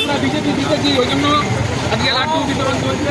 আমরা বিজেপি জিতেছি ওই জন্য আজকে লাড্ডু বিতরণ চলছে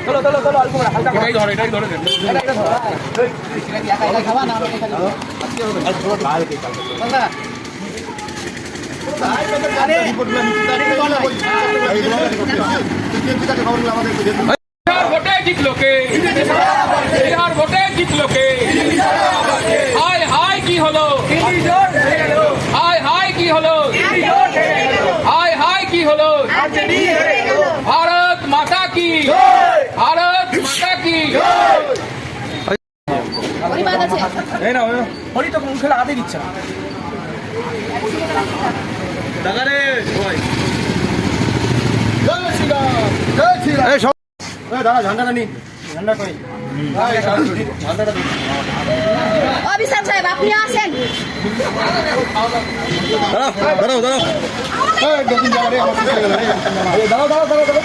জয় শ্রীরাম এটাই ধরে এটাই ধরে। দেন বিহার ভোটে জিতলো কে? বিহার ভোটে জিতলো কে? হায় হায় কি হলো হায় হায় কি হলো হায় হায় কি হলো ভারত মাতা কি ভারত মাতা কি পরিবার আছে হরি তো মুখে লাগাতে দিচ্ছে না। দাদা রে ভাই এই দাদা ঝান্ডাটা নি ঝান্ডা কই অভিষেক সাহেব আপনি আসেন। দাঁড়াও দাঁড়াও এই রে দাঁড়াও দাঁড়াও দাঁড়াও দাঁড়াও।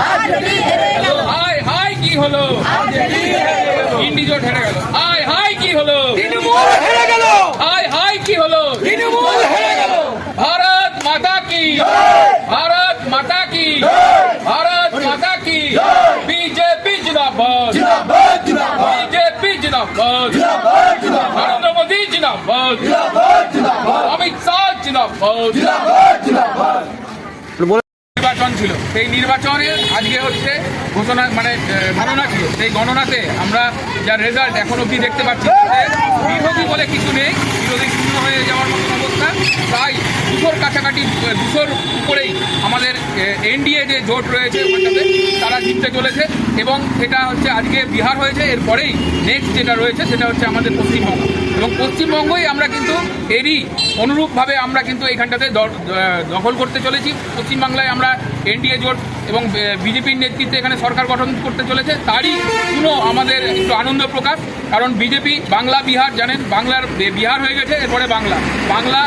হাই হাই কি হলো? ইন্ডিজোট হেরে গেল। হাই হাই কি হলো? হেরে গেল। হাই হাই কি হলো? হেরে গেল। ভারত মাতা কি? ভারত মাতা কি? ভারত মাতা কি? বিজেপি জিন্দাবাদ। বিজেপি জিন্দাবাদ। নরেন্দ্র মোদী জিন্দাবাদ। অমিত শাহ জিন্দাবাদ। নির্বাচন ছিল। সেই নির্বাচনে আজকে হচ্ছে ঘোষণা মানে গণনা ছিল। সেই গণনাতে আমরা যার রেজাল্ট এখন অবধি দেখতে পাচ্ছি বিরোধী বলে কিছু নেই। বিরোধী শূন্য হয়ে যাওয়ার অবস্থা প্রায় দুশোর কাছাকাছি দুশোর উপরেই আমাদের এনডিএ যে জোট রয়েছে ওখানটাতে, তারা জিততে চলেছে এবং সেটা হচ্ছে আজকে বিহার হয়েছে এরপরেই নেক্সট যেটা রয়েছে সেটা হচ্ছে আমাদের পশ্চিমবঙ্গ। এবং পশ্চিমবঙ্গই আমরা কিন্তু এরই অনুরূপভাবে আমরা কিন্তু এইখানটাতে দখল করতে চলেছি। পশ্চিমবাংলায় আমরা এনডিএ জোট এবং বিজেপির নেতৃত্বে এখানে সরকার গঠন করতে চলেছে, তারই কোনো আমাদের একটু আনন্দ প্রকাশ। কারণ বিজেপি বাংলা, বিহার জানেন, বাংলার বিহার হয়ে গেছে, এরপরে বাংলা। বাংলা,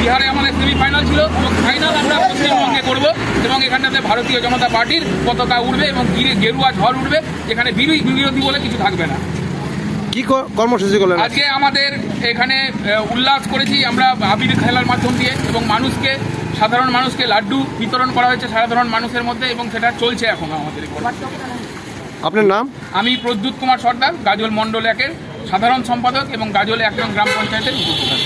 বিহারে আমাদের সেমিফাইনাল ছিল, এবং ফাইনাল আমরা পশ্চিমবঙ্গে করব, এবং এখানটাতে ভারতীয় জনতা পার্টির পতাকা উঠবে এবং গিরে গেরুয়া ঝড় উঠবে এখানে বিরোধী বিরোধী বলে কিছু থাকবে না। কি কর্মসূচি করলেন? আজকে আমাদের এখানে উল্লাস করেছি আমরা আবির খেলার মাধ্যম দিয়ে এবং মানুষকে সাধারণ মানুষকে লাড্ডু বিতরণ করা হয়েছে সাধারণ মানুষের মধ্যে এবং সেটা চলছে এখন আমাদের আপনার নাম? আমি প্রদ্যুৎ কুমার সর্দার গাজল মণ্ডল একের সাধারণ সম্পাদক এবং গাজল একজন গ্রাম পঞ্চায়েতের উপপ্রধান